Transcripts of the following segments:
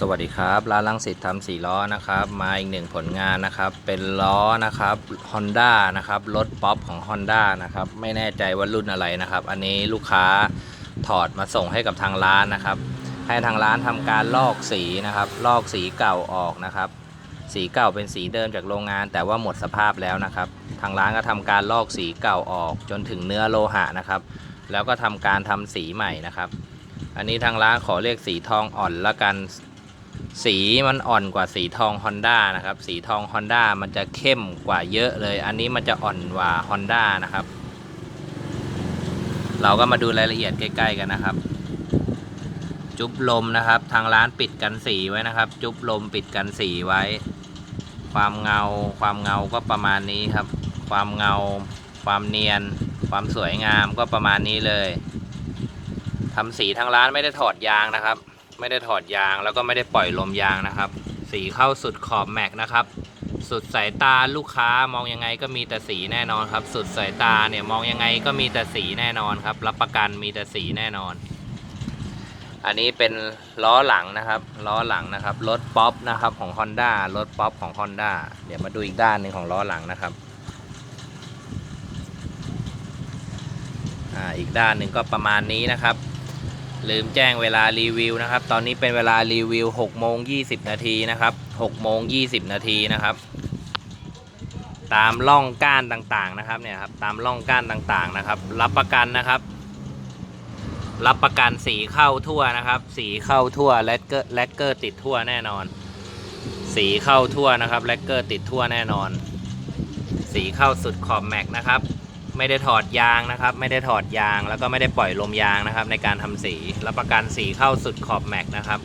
สวัสดีครับร้านลังสิตทำสี่ล้อนะครับมาอีกหนึ่งผลงานนะครับ เป็นล้อนะครับ Honda นะครับรถป๊อปของ Honda นะครับไม่แน่ใจว่ารุ่นอะไรนะครับ อันนี้ลูกค้าถอดมาส่งให้กับทางร้านนะครับ ให้ทางร้านทำการลอกสีนะครับ ลอกสีเก่าออกนะครับ สีเก่าเป็นสีเดิมจากโรงงาน แต่ว่าหมดสภาพแล้วนะครับ ทางร้านก็ทำการลอกสีเก่าออกจนถึงเนื้อโลหะนะครับ แล้วก็ทำการทำสีใหม่นะครับ อันนี้ทางร้านขอเรียกสีทองอ่อนละกัน สีมันอ่อนกว่าสีทอง Honda นะครับ สีทอง Honda มันจะเข้มกว่าเยอะเลย อันนี้มันจะอ่อนกว่า Honda นะครับ เราก็มาดูรายละเอียดใกล้ ๆ กันนะครับ จุ๊บลมนะครับ ทางร้านปิดกันสีไว้นะครับ จุ๊บลมปิดกันสีไว้ ความเงา ความเงาก็ประมาณนี้ครับ ความเงา ความเนียน ความสวยงามก็ประมาณนี้เลยทำสีทางร้านไม่ได้ถอดยางนะครับ ไม่ได้ถอดยางแล้วก็ไม่ได้ปล่อยลมยางนะครับ สีเข้าสุดขอบแม็กนะครับ สุดสายตาลูกค้ามองยังไงก็มีแต่สีแน่นอนครับ สุดสายตาเนี่ยมองยังไงก็มีแต่สีแน่นอนครับ รับประกันมีแต่สีแน่นอน อันนี้เป็นล้อหลังนะครับ ล้อหลังนะครับรถป๊อปนะครับของ Honda รถป๊อปของ Honda เดี๋ยวมาดูอีกด้านหนึ่งของล้อหลังนะครับอ่าอีกด้านหนึ่งก็ประมาณนี้นะครับ ลืมแจ้งเวลารีวิวนะครับ ตอนนี้เป็นเวลารีวิว6โมง20 นาทีนะครับ6โมง20 นาทีนะครับ ตามร่องก้านต่างๆนะครับเนี่ยครับ ตามร่องก้านต่างๆนะครับ รับประกันนะครับ รับประกันสีเข้าทั่วนะครับ สีเข้าทั่วแลกเกอร์แลกเกอร์ติดทั่วแน่นอน สีเข้าทั่วนะครับแลกเกอร์ติดทั่วแน่นอน สีเข้าสุดขอบแม็กนะครับ ไม่ได้ถอดยางนะครับ ไม่ได้ถอดยางแล้วก็ไม่ได้ปล่อยลมยางนะครับ ในการทำสีรับประกันสีเข้าสุดขอบแม็กนะครับ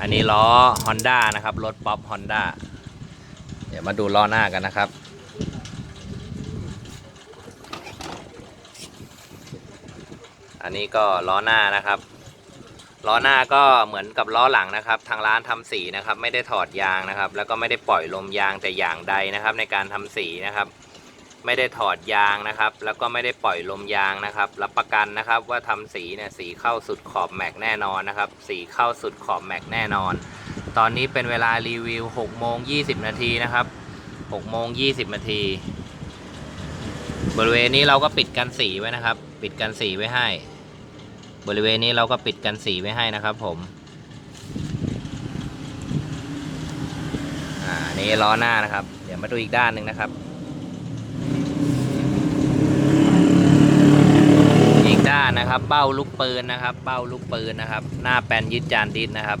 อันนี้ล้อ Honda นะครับรถป๊อป Honda เดี๋ยวมาดูล้อหน้ากันนะครับ อันนี้ก็ล้อหน้านะครับล้อหน้าก็เหมือนกับล้อหลังนะครับ ทางร้านทำสีนะครับ ไม่ได้ถอดยางนะครับ แล้วก็ไม่ได้ปล่อยลมยางแต่อย่างใดนะครับ ในการทำสีนะครับ ไม่ได้ถอดยางนะครับ แล้วก็ไม่ได้ปล่อยลมยางนะครับ รับประกันนะครับว่าทำสีเนี่ยสีเข้าสุดขอบแม็กแน่นอนนะครับ สีเข้าสุดขอบแม็กแน่นอน ตอนนี้เป็นเวลารีวิว6โมง20 นาทีนะครับ6โมง20 นาที บริเวณนี้เราก็ปิดกันสีไว้นะครับ ปิดกันสีไว้ให้ บริเวณนี้เราก็ปิดกันสีไว้ให้นะครับ ผมอ่านี่ล้อหน้านะครับ เดี๋ยวมาดูอีกด้านหนึ่งนะครับ อีกด้า นะครับเบ้าลูกปืนนะครับเบ้าลูกปืนนะครับ หน้าแปนยึดจานดิสนะครับ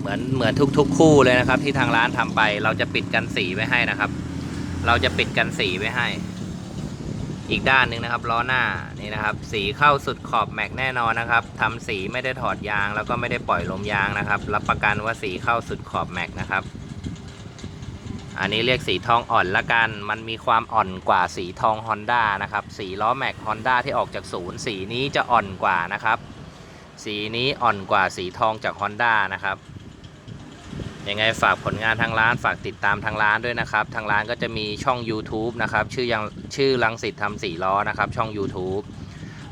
เหมือนเหมือนทุกๆ คู่เลยนะครับ ที่ทางร้านทำไป เราจะปิดกันสีไว้ให้นะครับ เราจะปิดกันสีไว้ให้ อีกด้านหนึ่งนะครับล้อหน้านี่นะครับ สีเข้าสุดขอบแม็กแน่นอนนะครับทำสีไม่ได้ถอดยาง แล้วก็ไม่ได้ปล่อยลมยางนะครับ รับประกันว่าสีเข้าสุดขอบแม็กนะครับ อันนี้เรียกสีทองอ่อนละกัน มันมีความอ่อนกว่าสีทอง Honda นะครับ สีล้อแม็ก Honda ที่ออกจากศูนย์สีนี้จะอ่อนกว่านะครับ สีนี้อ่อนกว่าสีทองจาก Honda นะครับ ยังไงฝากผลงานทางร้านฝากติดตามทางร้านด้วยนะครับ ทางร้านก็จะมีช่อง YouTube นะครับ ชื่อยังชื่อลังสิตทำสีล้อนะครับ ช่อง YouTube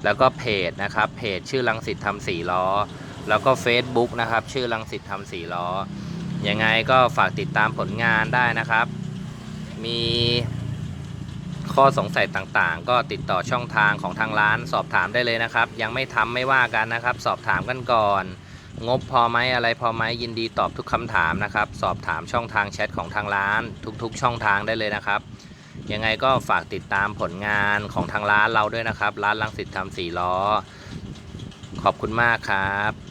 แล้วก็เพจนะครับ เพจชื่อลังสิตทำสีล้อ แล้วก็ Facebook นะครับ ชื่อลังสิตทำสีล้อ ยังไงก็ฝากติดตามผลงานได้นะครับ มีข้อสงสัยต่างๆ ก็ติดต่อช่องทางของทางร้านสอบถามได้เลยนะครับ ยังไม่ทำไม่ว่ากันนะครับ สอบถามกันก่อน งบพอไหมอะไรพอไหมยินดีตอบทุกคำถามนะครับ สอบถามช่องทางแชทของทางร้าน ทุกๆ ช่องทางได้เลยนะครับ ยังไงก็ฝากติดตามผลงานของทางร้านเราด้วยนะครับ ร้านลังสิตทำสี่ล้อ ขอบคุณมากครับ